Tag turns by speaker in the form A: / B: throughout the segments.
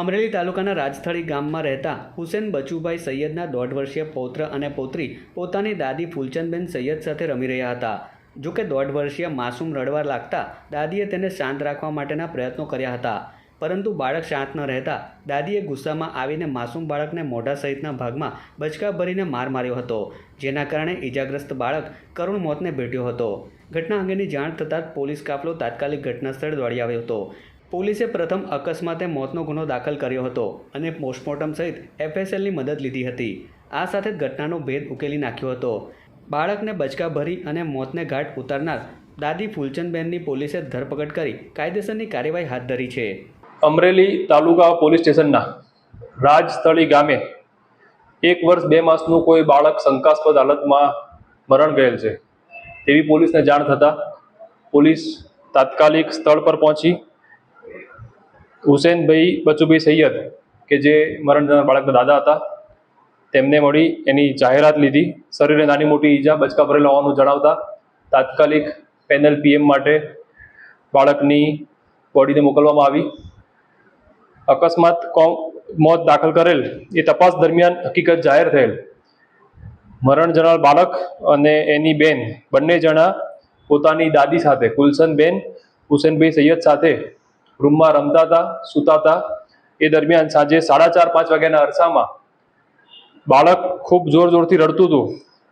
A: અમરેલી તાલુકાના રાજસ્થળી ગામમાં રહેતા હુસેન બચુભાઈ સૈયદના દોઢ વર્ષીય પૌત્ર અને પૌત્રી પોતાની દાદી ફૂલચંદબેન સૈયદ સાથે રમી રહ્યા હતા. જો કે દોઢ વર્ષીય માસૂમ રડવા લાગતા દાદીએ તેને શાંત રાખવા માટેના પ્રયત્નો કર્યા હતા. પરંતુ બાળક શાંત ન રહેતા દાદીએ ગુસ્સામાં આવીને માસૂમ બાળકને મોઢા સહિતના ભાગમાં બચકા ભરીને માર માર્યો હતો, જેના કારણે ઈજાગ્રસ્ત બાળક કરુણ મોતને ભેટ્યો હતો. ઘટના અંગેની જાણ થતાં જ પોલીસ કાફલો તાત્કાલિક ઘટના સ્થળે દોડી આવ્યો હતો. પોલીસે પ્રથમ અકસ્માતે મોતનો ગુનો દાખલ કર્યો હતો અને પોસ્ટમોર્ટમ સહિત એફએસએલની મદદ લીધી હતી. આ સાથે જ ઘટનાનો ભેદ ઉકેલી નાખ્યો હતો. બાળકને બચકા ભરી અને મોતને ઘાટ ઉતારનાર દાદી ફૂલચંદબેનની પોલીસે ધરપકડ કરી કાયદેસરની કાર્યવાહી હાથ ધરી છે.
B: અમરેલી તાલુકા પોલીસ સ્ટેશનના રાજસ્થળી ગામે એક વર્ષ બે માસનું કોઈ બાળક શંકાસ્પદ હાલતમાં મરણ ગયેલ છે. તેવી પોલીસને જાણ થતાં પોલીસ તાત્કાલિક સ્થળ પર પહોંચી હુસેનભાઈ બચુભાઈ સૈયદ, કે જે મરણ જનાર બાળકના દાદા હતા, તેમને મળી એની જાહેરાત લીધી. શરીરે નાની મોટી ઈજા બચકા ભરેલા હોવાનું જણાવતા તાત્કાલિક પેનલ પીએમ માટે બાળકની બોડીને મોકલવામાં આવી. અકસ્માત મોત દાખલ કરેલ એ તપાસ દરમિયાન હકીકત જાહેર થયેલ. મરણ જનાર બાળક અને એની બેન, બંને જણા પોતાની દાદી સાથે કુલસનબેન હુસેનભાઈ સૈયદ સાથે રૂમમાં રમતા હતા સૂતા હતા એ દરમિયાન સાંજે સાડા ચાર, પાંચ વાગ્યાના અરસામાં બાળક ખૂબ જોર જોરથી રડતું હતું,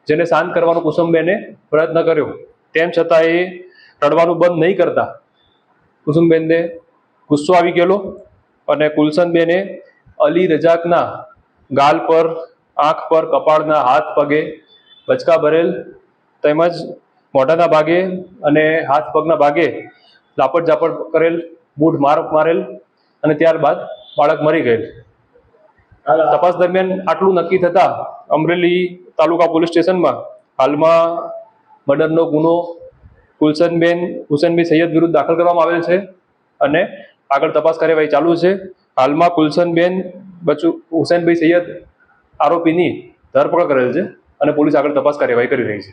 B: જેને શાંત કરવાનો કુસુમબેને પ્રયત્ન કર્યો. તેમ છતાં એ રડવાનું બંધ નહીં કરતા. કુસુમબેનને ગુસ્સો આવી ગયેલો અને કુલસનબેને અલી રજાકના ગાલ પર, આંખ પર, કપાળના હાથ પગે, બચકા ભરેલ તેમજ મોઢાના ભાગે અને હાથ પગના ભાગે લાપટ ઝાપટ કરેલ બૂઢ મારક મારેલ અને ત્યારબાદ બાળક મરી ગયેલ. તપાસ દરમિયાન આટલું નક્કી થતાં અમરેલી તાલુકા પોલીસ સ્ટેશનમાં હાલમાં મર્ડરનો ગુનો ગુલશનબેન હુસેનભાઈ સૈયદ વિરુદ્ધ દાખલ કરવામાં આવેલ છે અને આગળ તપાસ કાર્યવાહી ચાલુ છે. હાલમાં કુલશનબેન બચુ હુસેનભાઈ સૈયદ આરોપીની ધરપકડ કરેલ છે અને પોલીસ આગળ તપાસ કાર્યવાહી કરી રહી છે.